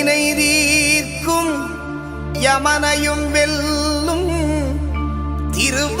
வினை தீர்க்கும் யமனையும் வெல்லும் திருவ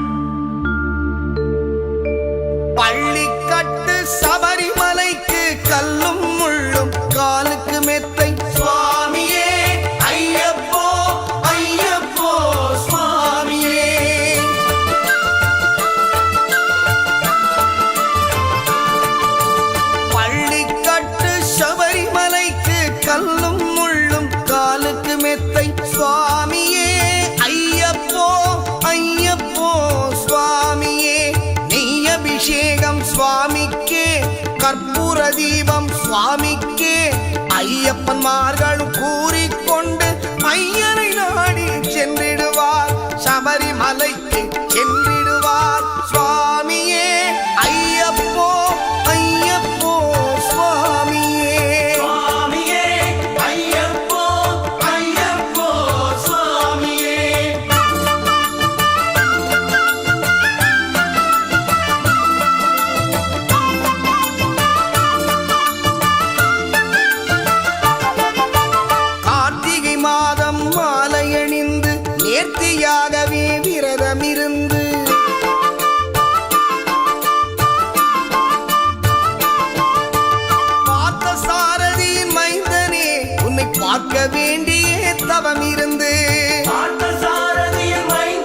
அபிஷேகம் சுவாமிக்கே கற்பூர தீபம் சுவாமிக்கே. ஐயப்பன்மார்கள் கூறிக்கொண்டு ஐய மாலையணிந்து நேர்த்தியாகவே விரதமிருந்து பார்த்த சாரதியின் மைந்தனே உன்னை பார்க்க வேண்டிய தவம் இருந்து பார்த்த சாரதியின் மைந்தன்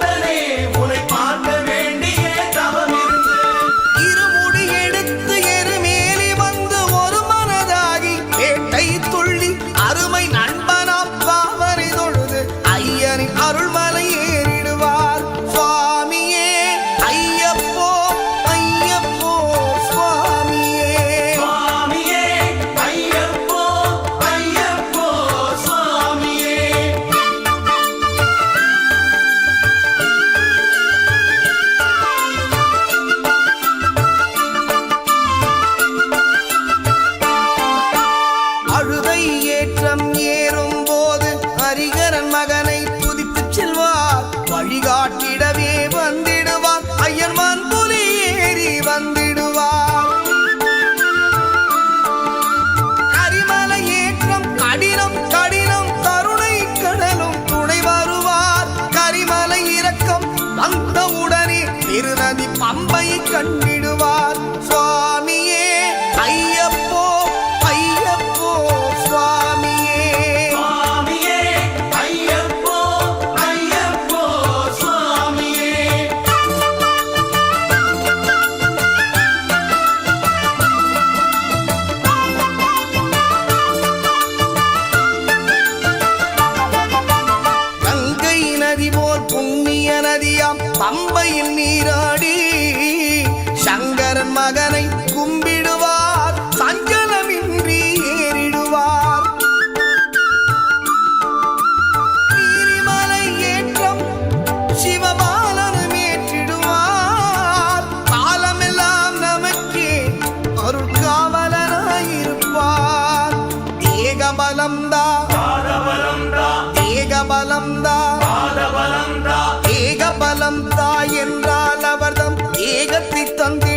நம் தாய் என்றால் அவர்தம் ஏகத்தை தந்தே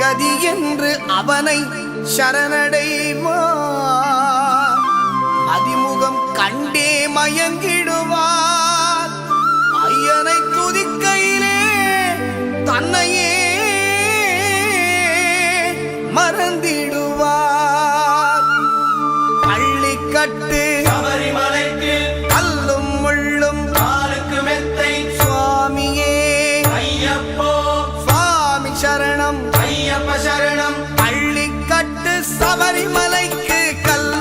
கதி என்று அவனை சரணடைவா அதிமுகம் கண்டே மயங்கிடுவார். ஐயனை சரணம் ஐயப்ப சரணம். அள்ளிக்கட்டு சபரிமலைக்கு கல்ல